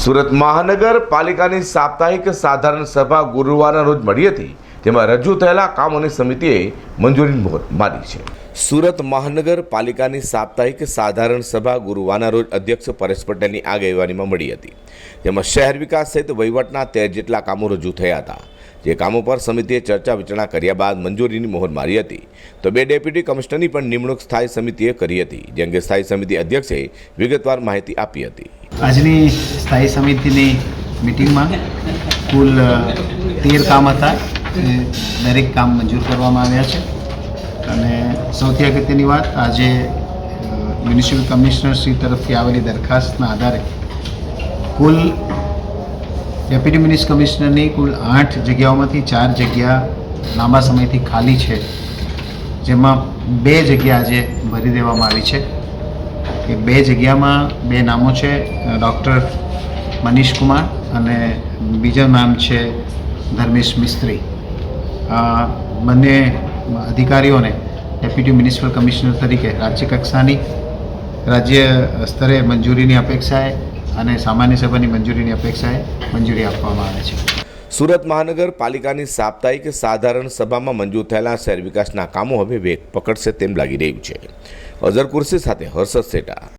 સુરત મહાનગરપાલિકાની સાપ્તાહિક સાધારણ સભા ગુરુવારના રોજ મળી હતી. જેમાં રજૂ થયેલા કામોની સમિતિએ મંજૂરી મોહર મારી છે. સુરત મહાનગરપાલિકાની સાપ્તાહિક સાધારણ સભા ગુરુવારના રોજ અધ્યક્ષ પરેશ પટેલની આગેવાનીમાં મળી હતી. જેમાં શહેર વિકાસ સહિત વહીવટના તેર જેટલા કામો રજૂ થયા હતા. જે કામો પર સમિતિએ ચર્ચા વિચારણા કર્યા બાદ મંજૂરીની મોહર મારી હતી. તો બે ડેપ્યુટી કમિશનરની પણ નિમણૂક સ્થાયી સમિતિએ કરી હતી, જે અંગે સ્થાયી સમિતિ અધ્યક્ષે વિગતવાર માહિતી આપી હતી. આજની સ્થાયી સમિતિની મિટિંગમાં કુલ તેર કામ હતા. એ દરેક કામ મંજૂર કરવામાં આવ્યા છે. અને સૌથી અગત્યની વાત, આજે મ્યુનિસિપલ કમિશનરશ્રી તરફથી આવેલી દરખાસ્તના આધારે કુલ ડેપ્યુટી મ્યુનિસ કમિશનરની કુલ આઠ જગ્યાઓમાંથી ચાર જગ્યા લાંબા સમયથી ખાલી છે. જેમાં બે જગ્યા આજે ભરી દેવામાં આવી છે. એ બે જગ્યામાં બે નામો છે, ડૉક્ટર મનીષ કુમાર અને બીજું નામ છે ધર્મેશ મિસ્ત્રી. બંને અધિકારીઓને ડેપ્યુટી મ્યુનિસિપલ કમિશનર તરીકે રાજ્ય કક્ષાની, રાજ્ય સ્તરે મંજૂરીની અપેક્ષાએ અને સામાન્ય સભાની મંજૂરીની અપેક્ષાએ મંજૂરી આપવામાં આવે છે. સુરત મહાનગરપાલિકાની સાપ્તાહિક સાધારણ સભામાં મંજૂર થયેલા શહેર વિકાસના કામો હવે વેગ પકડશે તેમ લાગી રહ્યું છે. અઝર કુર્સી સાથે હર્ષદ સેટા